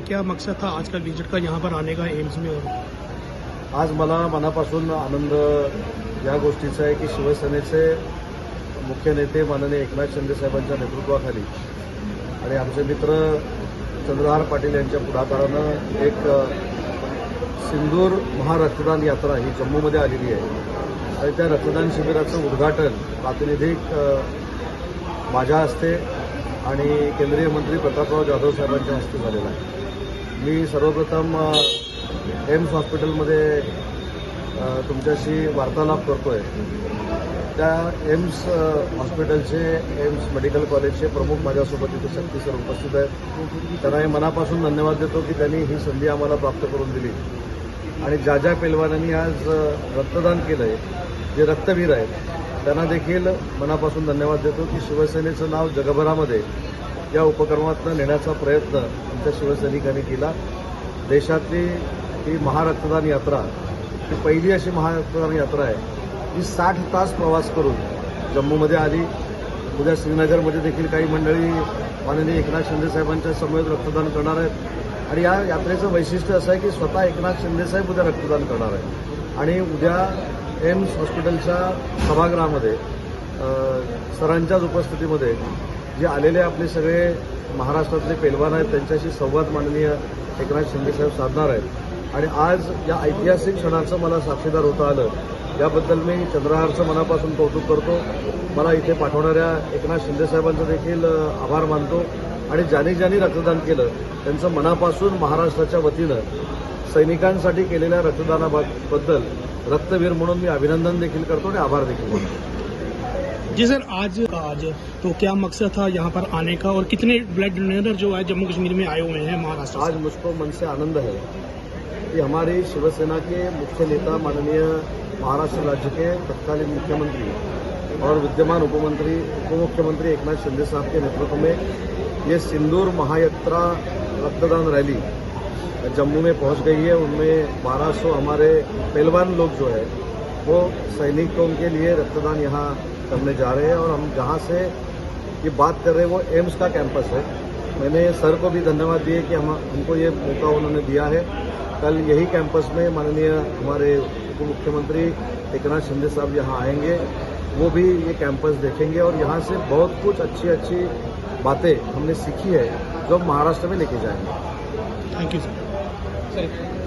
क्या मकसद था आज का विजिट का? यहाँ पर आने का एम्स में और? आज मला मनापासून आनंद या गोष्टीचा आहे की शिवसेनेचे मुख्य नेते माननीय एकनाथ शिंदे साहेबांच्या नेतृत्वाखाली आणि आमचे मित्र चंद्रहार पाटील यांच्या पुढाकारानं एक सिंदूर महारक्तदान यात्रा ही जम्मूमध्ये आलेली आहे. आणि त्या रक्तदान शिबिराचं उद्घाटन प्रातिनिधिक माझ्या हस्ते आणि केंद्रीय मंत्री प्रतापराव जाधव साहेबांच्या हस्ते झालेला आहे. मी सर्वप्रथम एम्स हॉस्पिटलमध्ये तुमच्याशी वार्तालाप करतो आहे त्या एम्स हॉस्पिटलचे एम्स मेडिकल कॉलेजचे प्रमुख माझ्यासोबत इथे शक्ती सर उपस्थित आहेत. त्यांना हे मनापासून धन्यवाद देतो की त्यांनी ही संधी आम्हाला प्राप्त करून दिली. आणि ज्या ज्या पेलवानांनी आज रक्तदान केलं आहे जे रक्तवीर आहेत त्यांना देखील मनापासून धन्यवाद देतो की शिवसेनेचं नाव जगभरामध्ये या उपक्रमातनं नेण्याचा प्रयत्न आमच्या शिवसैनिकांनी केला. देशातली ही महारक्तदान यात्रा ही पहिली अशी महारक्तदान यात्रा आहे ही साठ तास प्रवास करून जम्मूमध्ये आली. उद्या श्रीनगरमध्ये देखील काही मंडळी माननीय एकनाथ शिंदे साहेबांच्या समवेत रक्तदान करणार आहेत. आणि या यात्रेचं वैशिष्ट्य असं आहे की स्वतः एकनाथ शिंदेसाहेब उद्या रक्तदान करणार आहेत. आणि उद्या एम्स हॉस्पिटलच्या सभागृहामध्ये सरांच्याच उपस्थितीमध्ये जे आलेले आपले सगळे महाराष्ट्रातले पेलवान आहेत त्यांच्याशी संवाद माननीय एकनाथ शिंदेसाहेब साधणार आहेत. आणि आज या ऐतिहासिक क्षणाचं मला साक्षीदार होता आलं. याबद्दल मी चंद्रहारचं मनापासून कौतुक करतो. मला इथे पाठवणाऱ्या एकनाथ शिंदेसाहेबांचं देखील आभार मानतो. आणि ज्यांनी ज्यांनी रक्तदान केलं त्यांचं मनापासून महाराष्ट्राच्या वतीनं सैनिकांसाठी केलेल्या रक्तदानाबद्दल रक्तवीर म्हणून मी अभिनंदन देखील करतो आणि आभार देखील मानतो. जी सर, आज आज तो क्या मकसद था यहाँ पर आने का और कितने ब्लड डोनेटर जो है जम्मू कश्मीर में आए हुए हैं महाराष्ट्र आज मुझको मन से आनंद है कि हमारी शिवसेना के मुख्य नेता माननीय महाराष्ट्र राज्य के तत्कालीन मुख्यमंत्री और विद्यमान उपमंत्री उप मुख्यमंत्री एकनाथ शिंदे साहब के नेतृत्व में ये सिंदूर महायात्रा रक्तदान रैली जम्मू में पहुँच गई है। उनमें 1200 हमारे पहलवान लोग जो है, वो सैनिकों के लिए रक्तदान यहाँ करने जा रहे हैं और हम जहाँ से ये बात कर रहे हैं, वो एम्स का कैंपस है। मैंने सर को भी धन्यवाद दिए कि हम, हमको ये मौका उन्होंने दिया है। कल यही कैंपस में माननीय हमारे उप मुख्यमंत्री एकनाथ शिंदे साहब यहाँ आएँगे। वो भी ये कैंपस देखेंगे और यहाँ से बहुत कुछ अच्छी अच्छी बातें हमने सीखी है, जो महाराष्ट्र में लेके जाएँगे। Thank you sir